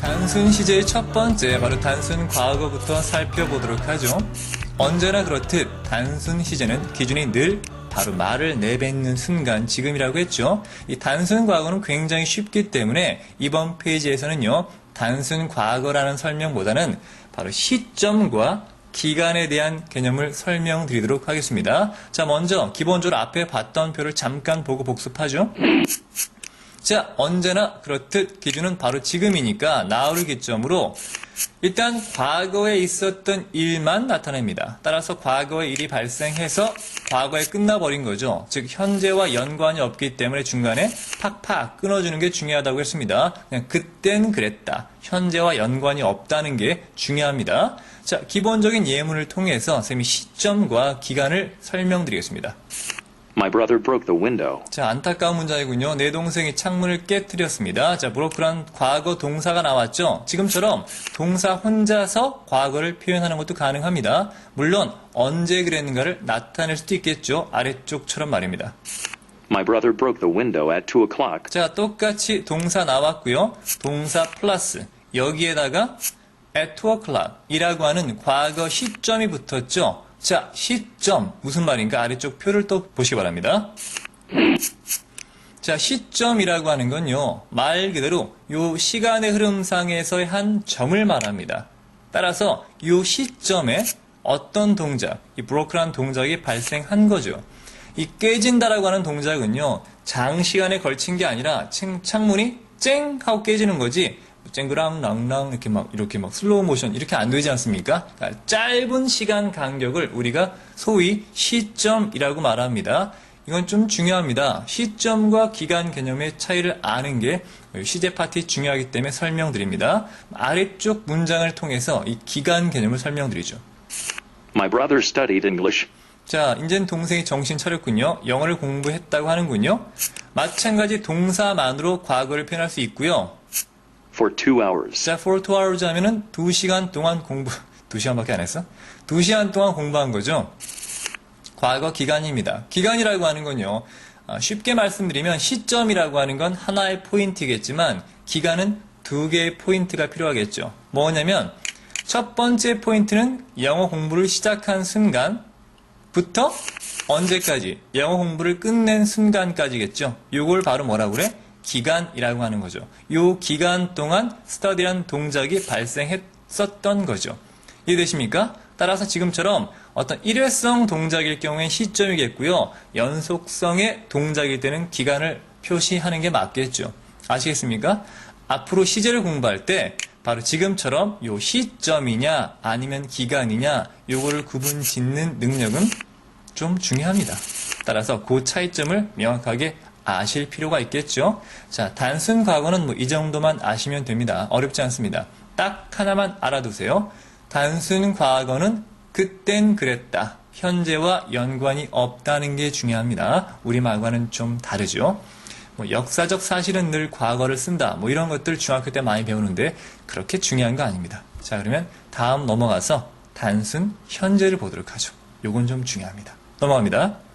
단순 시제의 첫 번째 바로 단순 과거부터 살펴보도록 하죠. 언제나 그렇듯 단순 시제는 기준이 늘 바로 말을 내뱉는 순간 지금이라고 했죠. 이 단순 과거는 굉장히 쉽기 때문에 이번 페이지에서는요. 단순 과거라는 설명보다는 바로 시점과 기간에 대한 개념을 설명드리도록 하겠습니다. 자, 먼저 기본적으로 앞에 봤던 표를 잠깐 보고 복습하죠. 자, 언제나 그렇듯 기준은 바로 지금이니까 now를 기점으로 일단 과거에 있었던 일만 나타냅니다. 따라서 과거의 일이 발생해서 과거에 끝나버린 거죠. 즉 현재와 연관이 없기 때문에 중간에 팍팍 끊어주는 게 중요하다고 했습니다. 그냥 그땐 그랬다. 현재와 연관이 없다는 게 중요합니다. 자, 기본적인 예문을 통해서 쌤이 시점과 기간을 설명드리겠습니다. My brother broke the window. 자, 안타까운 문장이군요. 내 동생이 창문을 깨뜨렸습니다. 자, 브로크란 과거 동사가 나왔죠? 지금처럼 동사 혼자서 과거를 표현하는 것도 가능합니다. 물론, 언제 그랬는가를 나타낼 수도 있겠죠? 아래쪽처럼 말입니다. My brother broke the window at 2 o'clock. 자, 똑같이 동사 나왔고요. 동사 플러스. 여기에다가 at 2 o'clock 이라고 하는 과거 시점이 붙었죠? 자, 시점. 무슨 말인가? 아래쪽 표를 또 보시기 바랍니다. 자, 시점이라고 하는 건요, 말 그대로 요 시간의 흐름상에서의 한 점을 말합니다. 따라서 요 시점에 어떤 동작, 이 브로크란 동작이 발생한 거죠. 이 깨진다라고 하는 동작은요, 장시간에 걸친 게 아니라 창- 창문이 쨍 하고 깨지는 거지, 쨍그랑 랑랑 이렇게 막 이렇게 막 슬로우 모션 이렇게 안 되지 않습니까? 짧은 시간 간격을 우리가 소위 시점이라고 말합니다. 이건 좀 중요합니다. 시점과 기간 개념의 차이를 아는 게 시제 파티 중요하기 때문에 설명드립니다. 아래쪽 문장을 통해서 이 기간 개념을 설명드리죠. My brother studied English 자, 이젠 동생이 정신 차렸군요. 영어를 공부했다고 하는군요. 마찬가지 동사만으로 과거를 표현할 수 있고요. For two hours. 자, for two hours 하면은 두 시간 동안 공부, 두 시간밖에 안 했어? 두 시간 동안 공부한 거죠. 과거 기간입니다. 기간이라고 하는 건요, 아, 쉽게 말씀드리면 시점이라고 하는 건 하나의 포인트겠지만, 기간은 두 개의 포인트가 필요하겠죠. 뭐냐면, 첫 번째 포인트는 영어 공부를 시작한 순간부터 언제까지 영어 공부를 끝낸 순간까지겠죠. 요걸 바로 뭐라고 그래? 기간이라고 하는 거죠. 요 기간 동안 스터디란 동작이 발생했었던 거죠. 이해되십니까? 따라서 지금처럼 어떤 일회성 동작일 경우엔 시점이겠고요. 연속성의 동작일 때는 기간을 표시하는 게 맞겠죠. 아시겠습니까? 앞으로 시제를 공부할 때 바로 지금처럼 요 시점이냐 아니면 기간이냐 요거를 구분 짓는 능력은 좀 중요합니다. 따라서 그 차이점을 명확하게 아실 필요가 있겠죠. 자, 단순 과거는 뭐 이 정도만 아시면 됩니다. 어렵지 않습니다. 딱 하나만 알아두세요. 단순 과거는 그땐 그랬다. 현재와 연관이 없다는 게 중요합니다. 우리말과는 좀 다르죠. 뭐 역사적 사실은 늘 과거를 쓴다. 뭐 이런 것들 중학교 때 많이 배우는데 그렇게 중요한 거 아닙니다. 자, 그러면 다음 넘어가서 단순 현재를 보도록 하죠. 요건 좀 중요합니다. 넘어갑니다.